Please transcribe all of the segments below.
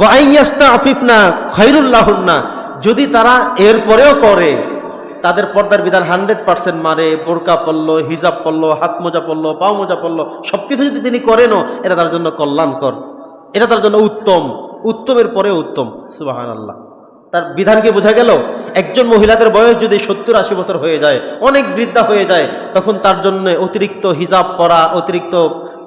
ওয়াইয়াস্তা আফিফনা যদি তারা এরপরেও করে, তাদের পর্দার বিধান হান্ড্রেড পার্সেন্ট মারে, বোরকা পড়ল হিজাব পড়ল হাত মোজা পড়ল পাও মোজা পড়ল সবকিছু যদি তিনি করেনও এটা তার জন্য কল্যাণকর। এটা তার জন্য উত্তম। উত্তমের পরেও উত্তম। সুবাহান আল্লাহ তার বিধানকে বোঝা গেল? একজন মহিলাদের বয়স যদি সত্তর আশি বছর হয়ে যায়, অনেক বৃদ্ধা হয়ে যায়, তখন তার জন্য অতিরিক্ত হিজাব পরা, অতিরিক্ত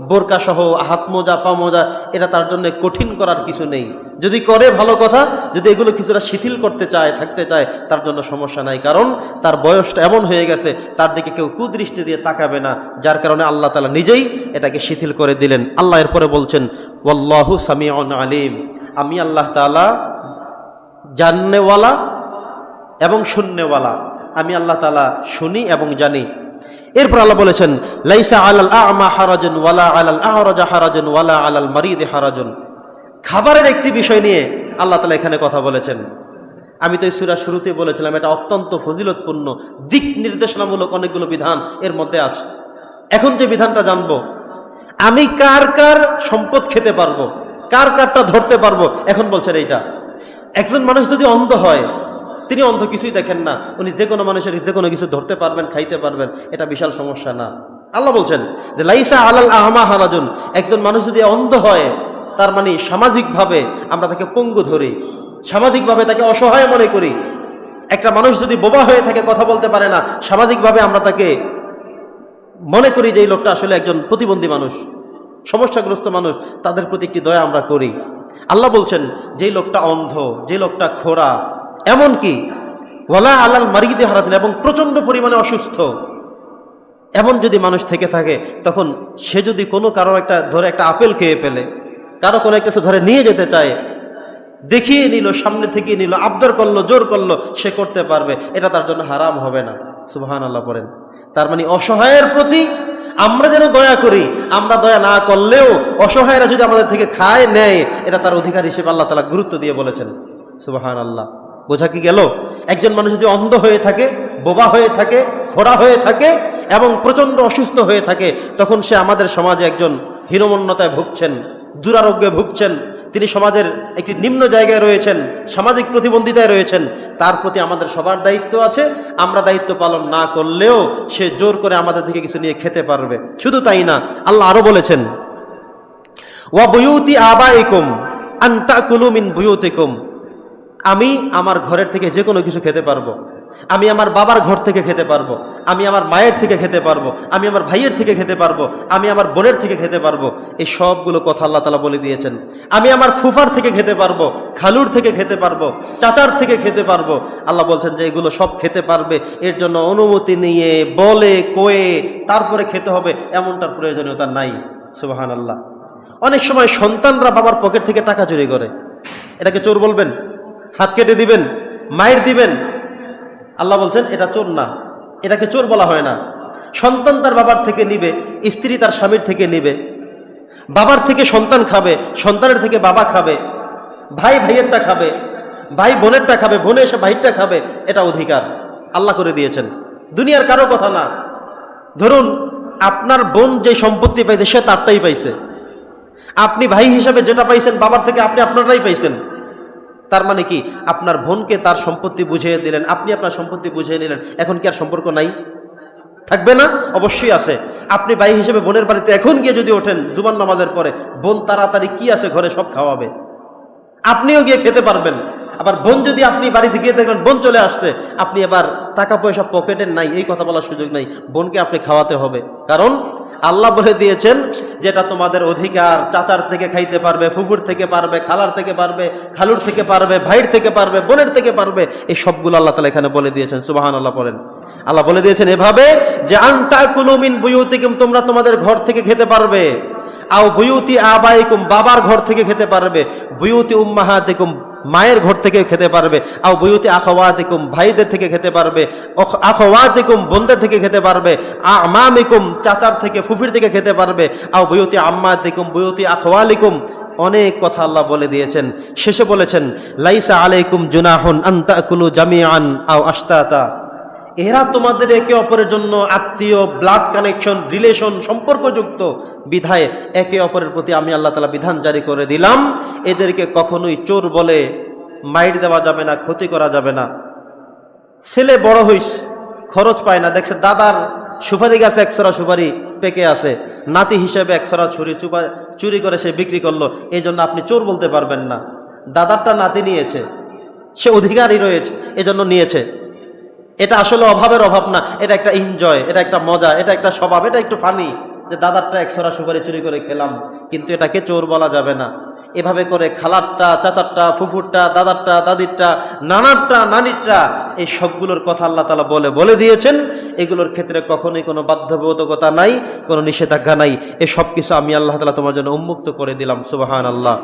বোরকা সহ হাত মোজা পা মোজা এটা তার জন্য কঠিন করার কিছু নেই। যদি করে ভালো কথা, যদি এগুলো কিছুটা শিথিল করতে চায়, থাকতে চায়, তার জন্য সমস্যা নাই। কারণ তার বয়সটা এমন হয়ে গেছে, তার দিকে কেউ কুদৃষ্টি দিয়ে তাকাবে না, যার কারণে আল্লাহ তালা নিজেই এটাকে শিথিল করে দিলেন। আল্লাহ এরপরে বলছেন, ওয়াল্লাহু সামিউন আলিম। আমি আল্লাহ তাআলা জাননেওয়ালা এবং শূন্যওয়ালা আমি আল্লাহ তালা শুনি এবং জানি। এরপর আল্লাহ বলেছেন, লাইসা আলাল আমা হারাজন ওয়ালা আলাল আহরাজা হারাজন ওয়ালা আলাল মারিদে হারাজন। খাবারের একটি বিষয় নিয়ে আল্লাহ তালা এখানে কথা বলেছেন। আমি তো এই সুরা শুরুতেই বলেছিলাম, এটা অত্যন্ত ফজিলতপূর্ণ, দিক নির্দেশনামূলক অনেকগুলো বিধান এর মধ্যে আছে। এখন যে বিধানটা জানব, আমি কার কার সম্পদ খেতে পারব, কার কারটা ধরতে পারব, এখন বলছেন এইটা। একজন মানুষ যদি অন্ধ হয় তিনি অন্ধ কিছুই দেখেন না। উনি যে কোনো মানুষের যে কোনো কিছু ধরতে পারবেন, খাইতে পারবেন, এটা বিশাল সমস্যা না। আল্লাহ বলছেন যে, লাইসা আলাল আহমা হারাজুন একজন মানুষ যদি অন্ধ হয়, তার মানে সামাজিকভাবে আমরা তাকে পঙ্গু ধরি, সামাজিকভাবে তাকে অসহায় মনে করি। একটা মানুষ যদি বোবা হয়ে থাকে, কথা বলতে পারে না, সামাজিকভাবে আমরা তাকে মনে করি যে, এই লোকটা আসলে একজন প্রতিবন্ধী মানুষ, সমস্যাগ্রস্ত মানুষ, তাদের প্রতি একটি দয়া আমরা করি। আল্লাহ বলছেন, যেই লোকটা অন্ধ যে লোকটা খোরা এমনকি ওয়ালা আল্লাহ মারিদে হারাতেন, এবং প্রচণ্ড পরিমাণে অসুস্থ। এমন যদি মানুষ থেকে থাকে, তখন সে যদি কোনো কারও একটা, ধরে একটা আপেল খেয়ে ফেলে, কারও কোনো একটা ধরে নিয়ে যেতে চায়, দেখিয়ে নিল, সামনে থেকে নিল, আবদার করল, জোর করল, সে করতে পারবে। এটা তার জন্য হারাম হবে না। সুবহান আল্লাহ পড়েন। তার মানে অসহায়ের প্রতি আমরা যেন দয়া করি, আমরা দয়া না করলেও অসহায়রা যদি আমাদের থেকে খায়, নেয়, এটা তার অধিকার হিসেবে আল্লাহ তালা গুরুত্ব দিয়ে বলেছেন। সুবাহান আল্লাহ বোঝা কি গেল? একজন মানুষ যদি অন্ধ হয়ে থাকে, বোবা হয়ে থাকে খোড়া হয়ে থাকে এবং প্রচণ্ড অসুস্থ হয়ে থাকে, তখন সে আমাদের সমাজে একজন হীনমন্যতায় ভুগছেন, দুরারোগ্যে ভুগছেন, তিনি সমাজের একটি নিম্ন জায়গায় রয়েছেন, সামাজিক প্রতিবন্ধিতায় রয়েছেন, তার প্রতি আমাদের সবার দায়িত্ব আছে, আমরা দায়িত্ব পালন না করলেও সে জোর করে আমাদের থেকে কিছু নিয়ে খেতে পারবে। শুধু তাই না, আল্লাহ আরও বলেছেন, ওয়া বুয়ুতি আবাইকুম আন্তা কুলুমিন বুয়ুতিকুম। আমি আমার ঘরের থেকে যে কোনো কিছু খেতে পারব। আমি আমার বাবার ঘর থেকে খেতে পারব। আমি আমার মায়ের থেকে খেতে পারব। আমি আমার ভাইয়ের থেকে খেতে পারব। আমি আমার বোনের থেকে খেতে পারব। এই সবগুলো কথা আল্লাহ তালা বলে দিয়েছেন। আমি আমার ফুফার থেকে খেতে পারব। খালুর থেকে খেতে পারব। চাচার থেকে খেতে পারব। আল্লাহ বলছেন যে এগুলো সব খেতে পারবে। এর জন্য অনুমতি নিয়ে, বলে, কয়ে, তারপরে খেতে হবে। এমনটার প্রয়োজনীয়তা নাই। সুবাহান আল্লাহ অনেক সময় সন্তানরা বাবার পকেট থেকে টাকা চুরি করে। এটাকে চোর বলবেন? হাত কেটে দিবেন মায়ের দিবেন। আল্লাহ বলছেন, এটা চোর না। এটাকে চোর বলা হয় না। সন্তান তার বাবার থেকে নিবে, স্ত্রী তার স্বামীর থেকে নিবে। বাবার থেকে সন্তান খাবে, সন্তানের থেকে বাবা খাবে। ভাই ভাইয়েরটা খাবে, ভাই বোনেরটা খাবে, বোনে এসে ভাইয়েরটা খাবে, এটা অধিকার। আল্লাহ করে দিয়েছেন। দুনিয়ার কারও কথা না। ধরুন, আপনার বোন যে সম্পত্তি পাইছে, সে তারটাই পাইছে। আপনি ভাই হিসাবে যেটা পাইছেন, বাবার থেকে আপনি আপনারটাই পাইছেন। তার মানে কি? আপনার বোনকে তার সম্পত্তি বুঝিয়ে দিলেন। আপনি আপনার সম্পত্তি বুঝিয়ে নিলেন। এখন কি আর সম্পর্ক নাই? থাকবে না? অবশ্যই আছে। আপনি ভাই হিসেবে বোনের বাড়িতে এখন গিয়ে যদি ওঠেন জুবান নামাজের পরে, বোন তাড়াতাড়ি কি আছে ঘরে সব খাওয়াবে? আপনিও গিয়ে খেতে পারবেন। আবার বোন যদি আপনি বাড়িতে গিয়ে দেখলেন, বোন চলে আসছে, আপনি এবার টাকা পয়সা পকেটের নাই, এই কথা বলার সুযোগ নাই, বোনকে আপনি খাওয়াতে হবে। কারণ আল্লাহ বলে দিয়েছেন, যেটা তোমাদের অধিকার, চাচার থেকে খাইতে পারবে, ফুফুর থেকে পারবে, খালার থেকে পারবে, খালুর থেকে পারবে, ভাইয়ের থেকে পারবে, বোনের থেকে পারবে, এই সবগুলো আল্লাহ তালা এখানে বলে দিয়েছেন সুবাহান আল্লাহ বলেন আল্লাহ বলে দিয়েছেন এভাবে, যে আন্তা কুলুমিন বুয়ুতিকুম, তোমরা তোমাদের ঘর থেকে খেতে পারবে। আও বুয়ুতি আবাইকুম, বাবার ঘর থেকে খেতে পারবে। বুয়ুতি উম্মাহাতিকুম মায়ের ঘর থেকে খেতে পারবে। আও বুয়ুতি আখওয়াতিকুম, ভাইদের থেকে খেতে পারবে। আখওয়াতিকুম বোনদের থেকে খেতে পারবে। আমামিকুম, চাচার থেকে, ফুফির থেকে খেতে পারবে। আও বুয়ুতি আম্মাতিকুম, বুয়ুতি আখওয়ালিকুম। অনেক কথা আল্লাহ বলে দিয়েছেন। শেষে বলেছেন, লাইসা আলাইকুম জুনাহুন আন্তাকুলু জামিআন আও আস্তাতা এরা তোমাদের একে অপরের জন্য আত্মীয়, ব্লাড কানেকশন, রিলেশন, সম্পর্কযুক্ত। বিধায় একে অপরের প্রতি আমি আল্লাহ তালা বিধান জারি করে দিলাম। এদেরকে কখনোই চোর বলে মাইর দেওয়া যাবে না, ক্ষতি করা যাবে না। ছেলে বড় হইস, খরচ পায় না। দেখছে দাদার সুপারি গাছে একশোরা সুপারি পেকে আছে। নাতি হিসেবে একশোরা ছুরি চুপা চুরি করে সে বিক্রি করল। এই জন্য আপনি চোর বলতে পারবেন না। দাদারটা নাতি নিয়েছে, সে অধিকারী রয়েছে, এজন্য নিয়েছে। এটা আসলে অভাবের অভাব না। এটা একটা এনজয় এটা একটা মজা, এটা একটা স্বভাব, এটা একটু ফানি যে দাদারটা একশোরা সুপারি চুরি করে খেলাম, কিন্তু এটাকে চোর বলা যাবে না। এভাবে করে খালারটা চাচারটা ফুফুরটা, দাদারটা, দাদিরটা, নানারটা, নানিরটা, এই সবগুলোর কথা আল্লাহ তালা বলে বলে দিয়েছেন। এগুলোর ক্ষেত্রে কখনোই কোনো বাধ্যবোধকতা নাই, কোনো নিষেধাজ্ঞা নাই। এ সব কিছু আমি আল্লাহ তালা তোমার জন্য উন্মুক্ত করে দিলাম সুবাহান আল্লাহ